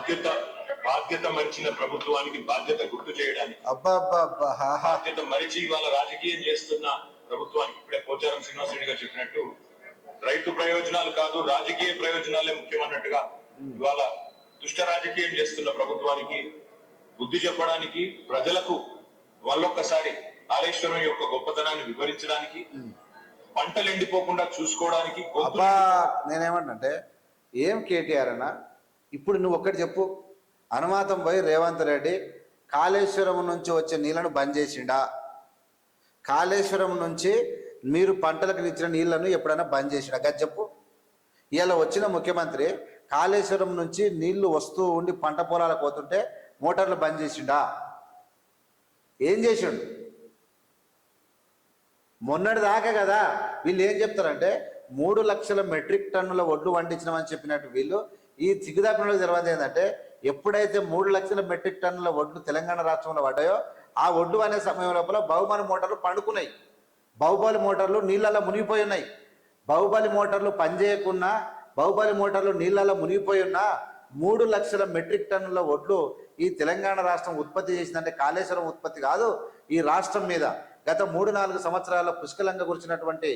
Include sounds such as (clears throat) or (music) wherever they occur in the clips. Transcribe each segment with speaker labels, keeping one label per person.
Speaker 1: బాధ్యత బాధ్యత మరిచిన ప్రభుత్వానికి బాధ్యత గుర్తు చేయడానికి
Speaker 2: అబ్బా అబ్బా అబ్బా హాహా
Speaker 1: బాధ్యత మరిచి ఇవాళ రాజకీయం చేస్తున్న ప్రభుత్వానికి ఇప్పుడే పోచారం శ్రీనివాస్ రెడ్డి గారు చెప్పినట్టు రైతు ప్రయోజనాలు కాదు రాజకీయ ప్రయోజనాలే ముఖ్యమన్నట్టుగా ఇవాళ దుష్ట రాజకీయం చేస్తున్న ప్రభుత్వానికి బుద్ధి చెప్పడానికి ప్రజలకు వాళ్ళొక్కసారి కాళేశ్వరం యొక్క గొప్పతనాన్ని వివరించడానికి పంటలు ఎండిపోకుండా చూసుకోవడానికి
Speaker 2: నేనేమంటే ఏం కేటీఆర్ అన్న ఇప్పుడు నువ్వు ఒక్కటి చెప్పు. అనుమాతం పోయి రేవంత్ రెడ్డి కాళేశ్వరం నుంచి వచ్చే నీళ్ళను బంద్ చేసిండా? కాళేశ్వరం నుంచి మీరు పంటలకు ఇచ్చిన నీళ్ళను ఎప్పుడైనా బంద్ చేసిండా? గది చెప్పు. ఇలా వచ్చిన ముఖ్యమంత్రి కాళేశ్వరం నుంచి నీళ్ళు వస్తూ ఉండి పంట పొలాలకు పోతుంటే మోటార్లు బంద్ చేసిండా? ఏం చేసిండు? మొన్నటి దాకా కదా వీళ్ళు ఏం చెప్తారంటే మూడు లక్షల మెట్రిక్ టన్నుల ఒడ్లు వండించినామని చెప్పినట్టు వీళ్ళు ఈ సిగ్గుదాపినలో తెలియదు ఏంటంటే ఎప్పుడైతే మూడు లక్షల మెట్రిక్ టన్నుల ఒడ్లు తెలంగాణ రాష్ట్రంలో పడ్డాయో ఆ ఒడ్డు అనే సమయం లోపల బహుమాన మోటార్లు పండుకున్నాయి. బాహుబలి మోటార్లు నీళ్ళల్లో మునిగిపోయి ఉన్నాయి. బాహుబలి మోటార్లు పనిచేయకున్నా బాహుబలి మోటార్లు నీళ్ళల్లో మునిగిపోయి ఉన్నా మూడు లక్షల మెట్రిక్ టన్నుల ఒడ్లు ఈ తెలంగాణ రాష్ట్రం ఉత్పత్తి చేసిందంటే కాళేశ్వరం ఉత్పత్తి కాదు ఈ రాష్ట్రం మీద గత మూడు నాలుగు సంవత్సరాల పుష్కలంగా కురిచినటువంటి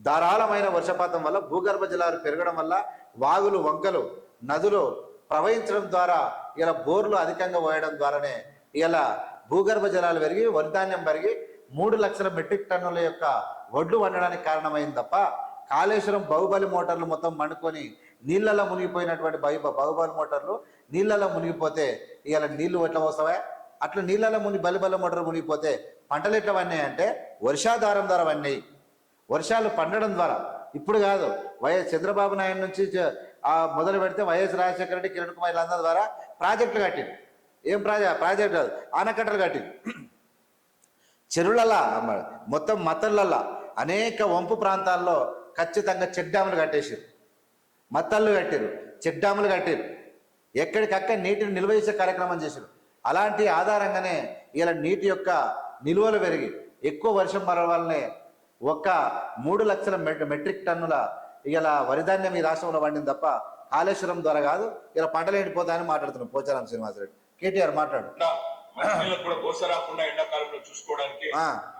Speaker 2: ధారాళమైన వర్షపాతం వల్ల భూగర్భ జలాలు పెరగడం వల్ల వాగులు వంకలు నదులు ప్రవహించడం ద్వారా ఇలా బోర్లు అధికంగా పోయడం ద్వారానే ఇలా భూగర్భ జలాలు పెరిగి వరిధాన్యం పెరిగి మూడు లక్షల మెట్రిక్ టన్నుల యొక్క వడ్లు వండడానికి కారణమైంది తప్ప కాళేశ్వరం బాహుబలి మోటార్లు మొత్తం మండుకొని నీళ్ళలో మునిగిపోయినటువంటి బహు బాహుబలి మోటార్లు నీళ్ళలో మునిగిపోతే ఇలా నీళ్ళు ఎట్లా వస్తావా అట్లా నీళ్ళలో ముని బలిబల మోటార్లు మునిగిపోతే పంటలు ఎట్లా అంటే వర్షాధారం ద్వారా వన్నాయి వర్షాలు పండడం ద్వారా. ఇప్పుడు కాదు వైఎస్ చంద్రబాబు నాయుడు నుంచి మొదలు పెడితే వైఎస్ రాజశేఖర రెడ్డి కిరణ్ కుమార్ వీళ్ళందరి ద్వారా ప్రాజెక్టులు కట్టింది ఏం ప్రాజెక్ట్ ప్రాజెక్ట్ కాదు ఆనకట్టలు కట్టింది చెరువులలా మొత్తం మత్తళ్ళల్లా అనేక వంపు ప్రాంతాల్లో ఖచ్చితంగా చెక్ డ్యాములు కట్టేసారు మత్తళ్ళు కట్టారు చెక్ డ్యాములు కట్టారు ఎక్కడికక్కడ నీటిని నిల్వ చేసే కార్యక్రమం చేశారు అలాంటి ఆధారంగానే ఇలా నీటి యొక్క నిల్వలు పెరిగి ఎక్కువ వర్షం పడడం వల్లనే ఒక్క మూడు లక్షల మెట్- మెట్రిక్ టన్నుల ఇలా వరిధాన్యం ఈ రాష్ట్రంలో పండింది తప్ప కాళేశ్వరం ద్వారా కాదు ఇలా పంటలు ఎండిపోతాయని మాట్లాడుతున్నాం పోచారం శ్రీనివాసరెడ్డి. కేటీఆర్ మాట్లాడు.
Speaker 1: కూడా రాకుండా ఎండాకాలంలో చూసుకోవడానికి.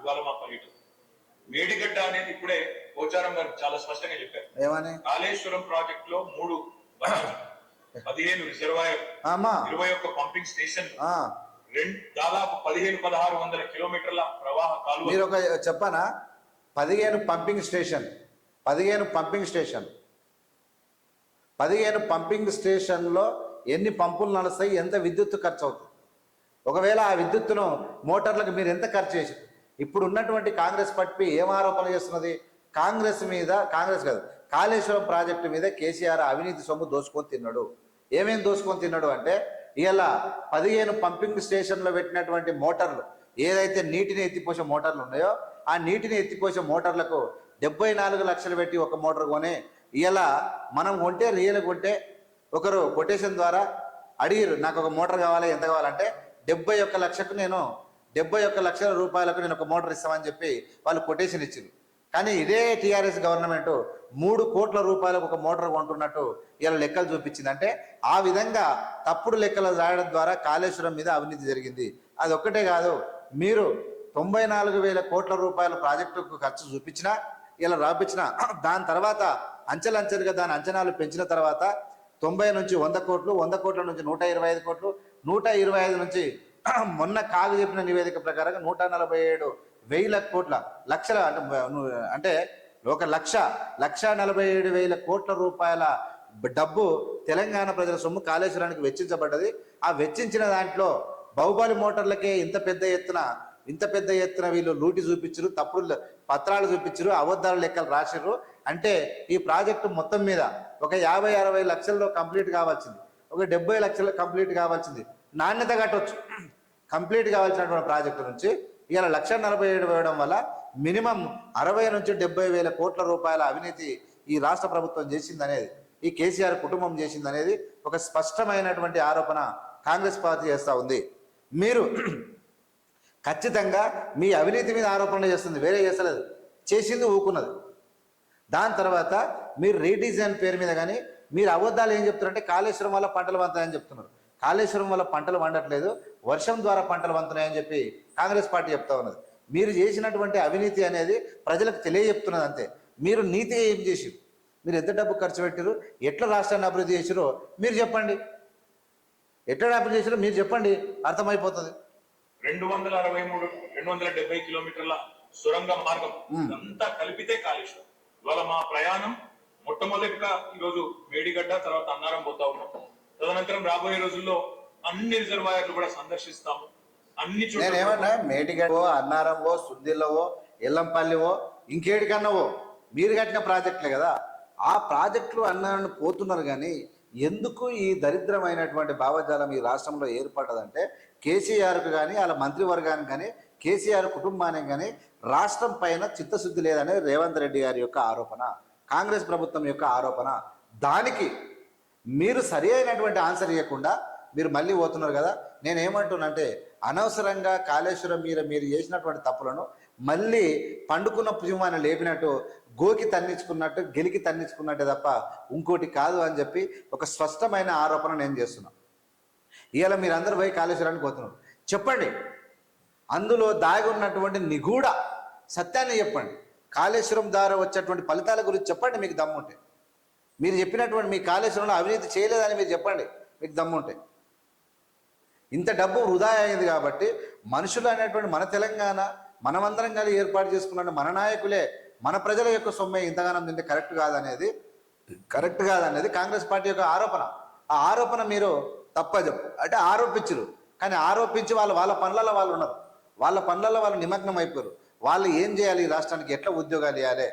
Speaker 1: ఇవాళ మా పర్యటన. మేడిగడ్డ అనేది ఇప్పుడే పోచారం గారు చాలా స్పష్టంగా చెప్పారు.
Speaker 2: ఏమని?
Speaker 1: కాళేశ్వరం ప్రాజెక్ట్లో మూడు పదిహేను రిజర్వాయర్ ఇరవై ఒక్క పంపింగ్ స్టేషన్
Speaker 2: ఆ,
Speaker 1: రెండు దాదాపు పదిహేను పదహారు వందల కిలోమీటర్ల ప్రవాహ కాలువ.
Speaker 2: మీరు ఒక చెప్పనా? పదిహేను పంపింగ్ స్టేషన్ పదిహేను పంపింగ్ స్టేషన్. పదిహేను పంపింగ్ స్టేషన్లో ఎన్ని పంపులు నడుస్తాయి ఎంత విద్యుత్ ఖర్చు అవుతుంది ఒకవేళ ఆ విద్యుత్తును మోటార్లకు మీరు ఎంత ఖర్చు చేసి ఇప్పుడు ఉన్నటువంటి కాంగ్రెస్ పార్టీ ఏం ఆరోపణలు చేస్తున్నది? కాంగ్రెస్ మీద కాంగ్రెస్ కాదు కాళేశ్వరం ప్రాజెక్టు మీద కేసీఆర్ అవినీతి సొమ్ము దోసుకొని తిన్నాడు. ఏమేం దోసుకొని తిన్నాడు అంటే ఇలా పదిహేను పంపింగ్ స్టేషన్లో పెట్టినటువంటి మోటార్లు ఏదైతే నీటిని ఎత్తిపోసే మోటార్లు ఉన్నాయో ఆ నీటిని ఎత్తిపోసే మోటార్లకు డెబ్బై నాలుగు లక్షలు పెట్టి ఒక మోటార్ కొని ఇలా మనం కొంటే రియల్ కొంటే ఒకరు కొటేషన్ ద్వారా అడిగారు నాకు ఒక మోటార్ కావాలి ఎంత కావాలంటే డెబ్బై ఒక్క లక్షకు నేను డెబ్బై ఒక్క లక్షల రూపాయలకు నేను ఒక మోటార్ ఇస్తామని చెప్పి వాళ్ళు కొటేషన్ ఇచ్చింది కానీ ఇదే టీఆర్ఎస్ గవర్నమెంట్ మూడు కోట్ల రూపాయలకు ఒక మోటార్ కొంటున్నట్టు ఇలా లెక్కలు చూపించింది. అంటే ఆ విధంగా తప్పుడు లెక్కలు రాయడం ద్వారా కాళేశ్వరం మీద అవినీతి జరిగింది. అది ఒక్కటే కాదు మీరు తొంభై నాలుగు వేల కోట్ల రూపాయల ప్రాజెక్టుకు ఖర్చు చూపించినా ఇలా రాపించిన (clears throat) దాని తర్వాత అంచెలంచెలుగా దాని అంచనాలు పెంచిన తర్వాత తొంభై నుంచి వంద కోట్లు వంద కోట్ల నుంచి నూట ఇరవై ఐదు కోట్లు నూట ఇరవై ఐదు నుంచి (clears throat) మొన్న కాగు చెప్పిన నివేదిక ప్రకారంగా నూట నలభై ఏడు వేల కోట్ల లక్షల అంటే అంటే ఒక లక్ష లక్ష నలభై ఏడు వేల కోట్ల రూపాయల డబ్బు తెలంగాణ ప్రజల సొమ్ము కాళేశ్వరానికి వెచ్చించబడ్డది. ఆ వెచ్చించిన దాంట్లో బాహుబలి మోటార్లకే ఇంత పెద్ద ఎత్తున ఇంత పెద్ద ఎత్తున వీళ్ళు లూటి చూపించరు తప్పుడు పత్రాలు చూపించరు అబద్ధాలు లెక్కలు రాసిర్రు. అంటే ఈ ప్రాజెక్టు మొత్తం మీద ఒక యాభై అరవై లక్షల్లో కంప్లీట్ కావాల్సింది. ఒక డెబ్బై లక్షలు కంప్లీట్ కావాల్సింది. నాణ్యత కట్టొచ్చు. కంప్లీట్ కావాల్సినటువంటి ప్రాజెక్టు నుంచి ఇలా లక్ష నలభై ఏడు వేయడం వల్ల మినిమం అరవై నుంచి డెబ్బై వేల కోట్ల రూపాయల అవినీతి ఈ రాష్ట్ర ప్రభుత్వం చేసిందనేది ఈ కేసీఆర్ కుటుంబం చేసిందనేది ఒక స్పష్టమైనటువంటి ఆరోపణ కాంగ్రెస్ పార్టీ చేస్తూ ఉంది. మీరు ఖచ్చితంగా మీ అవినీతి మీద ఆరోపణలు చేస్తుంది. వేరే చేస్తలేదు. చేసింది ఊకున్నది. దాని తర్వాత మీరు రీడిజైన్ పేరు మీద కానీ మీరు అబద్ధాలు ఏం చెప్తున్నారంటే కాళేశ్వరం వల్ల పంటలు వంతాయని చెప్తున్నారు. కాళేశ్వరం వల్ల పంటలు వండట్లేదు. వర్షం ద్వారా పంటలు వంతున్నాయని చెప్పి కాంగ్రెస్ పార్టీ చెప్తా ఉన్నది. మీరు చేసినటువంటి అవినీతి అనేది ప్రజలకు తెలియజెప్తున్నది అంతే. మీరు నీతి ఏం చేసిరు మీరు ఎంత డబ్బు ఖర్చు పెట్టారు ఎట్లా రాష్ట్రాన్ని అభివృద్ధి చేసారో మీరు చెప్పండి. ఎట్లా అభివృద్ధి చేసారో మీరు చెప్పండి. అర్థమైపోతుంది.
Speaker 1: రెండు వందల అరవై మూడు రెండు వందల డెబ్బై కిలోమీటర్ల సొరంగ మార్గం అంతా కలిపితే కాళేశ్వరం. ఇవాళ మా ప్రయాణం మొట్టమొదటిగా ఈరోజు మేడిగడ్డ తర్వాత అన్నారం పోతా ఉన్నాం. తదనంతరం రాబోయే రోజుల్లో అన్ని రిజర్వాయర్లు కూడా సందర్శిస్తాము. అన్ని
Speaker 2: నేను
Speaker 1: చోట్ల
Speaker 2: ఏమన్నా మేటిగడవో అన్నారంవో సుద్దిల్లవో ఎల్లంపల్లివో ఇంకేడికన్నావో మీరు కట్టిన ప్రాజెక్టులే కదా. ఆ ప్రాజెక్టులు అన్నారని పోతున్నారు కానీ ఎందుకు ఈ దరిద్రమైనటువంటి భావజాలం ఈ రాష్ట్రంలో ఏర్పడ్డదంటే కేసీఆర్కు కానీ వాళ్ళ మంత్రివర్గానికి కానీ కేసీఆర్ కుటుంబానికి కానీ రాష్ట్రం పైన చిత్తశుద్ధి లేదనే రేవంత్ రెడ్డి గారి యొక్క ఆరోపణ కాంగ్రెస్ ప్రభుత్వం యొక్క ఆరోపణ. దానికి మీరు సరి అయినటువంటి ఆన్సర్ ఇవ్వకుండా మీరు మళ్ళీ పోతున్నారు కదా. నేను ఏమంటున్నానంటే అనవసరంగా కాళేశ్వరం మీద మీరు చేసినటువంటి తప్పులను మళ్ళీ పండుకున్న పుజమాన్ని లేపినట్టు గోకి తన్నించుకున్నట్టు గెలికి తన్నించుకున్నట్టే తప్ప ఇంకోటి కాదు అని చెప్పి ఒక స్పష్టమైన ఆరోపణ నేను చేస్తున్నా. ఇవాళ మీరు పోయి కాళేశ్వరానికి పోతున్నారు. చెప్పండి. అందులో దాగి ఉన్నటువంటి నిగూఢ సత్యాన్ని చెప్పండి. కాళేశ్వరం ద్వారా వచ్చేటువంటి ఫలితాల గురించి చెప్పండి మీకు దమ్ముంటే. మీరు చెప్పినటువంటి మీ కాళేశ్వరంలో అవినీతి చేయలేదని మీరు చెప్పండి మీకు దమ్ముంటే. ఇంత డబ్బు వృధా అయింది కాబట్టి మనుషులు అనేటువంటి మన తెలంగాణ మనమందరం కలిసి ఏర్పాటు చేసుకున్న మన నాయకులే మన ప్రజల యొక్క సొమ్మె ఇంతగానం తింటే కరెక్ట్ కాదనేది కరెక్ట్ కాదనేది కాంగ్రెస్ పార్టీ యొక్క ఆరోపణ. ఆ ఆరోపణ మీరు తప్పదు. అంటే ఆరోపించరు. కానీ ఆరోపించి వాళ్ళు వాళ్ళ పనులలో వాళ్ళు ఉన్నారు. వాళ్ళ పనులలో వాళ్ళు నిమగ్నం అయిపోయారు. వాళ్ళు ఏం చేయాలి ఈ రాష్ట్రానికి? ఎట్లా ఉద్యోగాలు ఇవ్వాలి?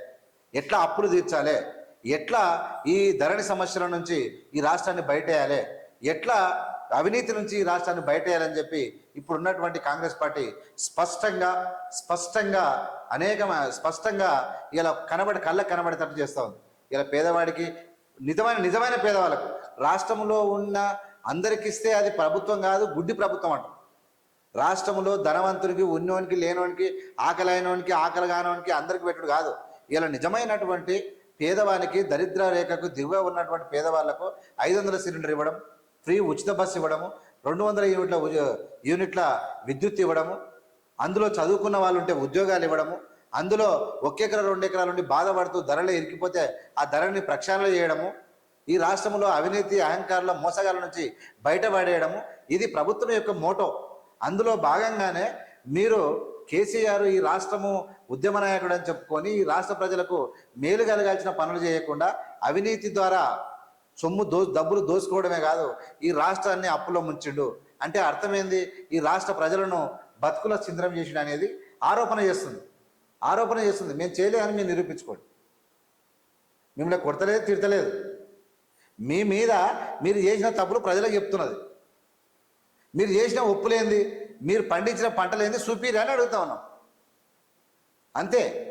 Speaker 2: ఎట్లా అప్పులు తీర్చాలి? ఎట్లా ఈ ధరణి సమస్యల నుంచి ఈ రాష్ట్రాన్ని బయటేయాలి? ఎట్లా అవినీతి నుంచి ఈ రాష్ట్రాన్ని బయటేయాలని చెప్పి ఇప్పుడు ఉన్నటువంటి కాంగ్రెస్ పార్టీ స్పష్టంగా స్పష్టంగా అనేక స్పష్టంగా ఇలా కనబడి కళ్ళకు కనబడేటట్టు చేస్తూ ఉంది. ఇలా పేదవాడికి నిజమైన నిజమైన పేదవాళ్ళకు. రాష్ట్రంలో ఉన్న అందరికి ఇస్తే అది ప్రభుత్వం కాదు గుడ్డి ప్రభుత్వం అంట. రాష్ట్రంలో ధనవంతునికి ఉన్నోనికి లేనోనికి ఆకలి అయినోనికి ఆకలి కానోనికి అందరికి పెట్టుడు కాదు. ఇలా నిజమైనటువంటి పేదవానికి దరిద్ర రేఖకు దిగువ ఉన్నటువంటి పేదవాళ్ళకు ఐదు వందల సిలిండర్ ఇవ్వడం ఫ్రీ ఉచిత బస్సు ఇవ్వడము రెండు వందల యూనిట్ల యూనిట్ల విద్యుత్ ఇవ్వడము అందులో చదువుకున్న వాళ్ళు ఉంటే ఉద్యోగాలు ఇవ్వడము అందులో ఒక ఎకరా రెండు ఎకరాల నుండి బాధపడుతూ ధరలు ఇరికిపోతే ఆ ధరని ప్రక్షాళన చేయడము ఈ రాష్ట్రంలో అవినీతి అహంకారాల మోసగాల నుంచి బయటపడేయడము ఇది ప్రభుత్వం యొక్క మోటో. అందులో భాగంగానే మీరు కేసీఆర్ ఈ రాష్ట్రము ఉద్యమ నాయకుడు అని చెప్పుకొని ఈ రాష్ట్ర ప్రజలకు మేలు కలగాల్సిన పనులు చేయకుండా అవినీతి ద్వారా సొమ్ము దో డబ్బులు దోసుకోవడమే కాదు ఈ రాష్ట్రాన్ని అప్పులో ముంచిండు. అంటే అర్థమైంది ఈ రాష్ట్ర ప్రజలను బతుకుల చింద్రం చేసిన అనేది ఆరోపణ చేస్తుంది. ఆరోపణ చేస్తుంది. మేము చేయలేదని మీరు నిరూపించుకోండి. మిమ్మల్ని కొడతలేదు తిడతలేదు. మీ మీద మీరు చేసిన తప్పులు ప్రజలకు చెప్తున్నది. మీరు చేసిన ఒప్పులేంది? మీరు పండించిన పంటలేంది? చూపిరి అని అడుగుతా ఉన్నాం. అంతే.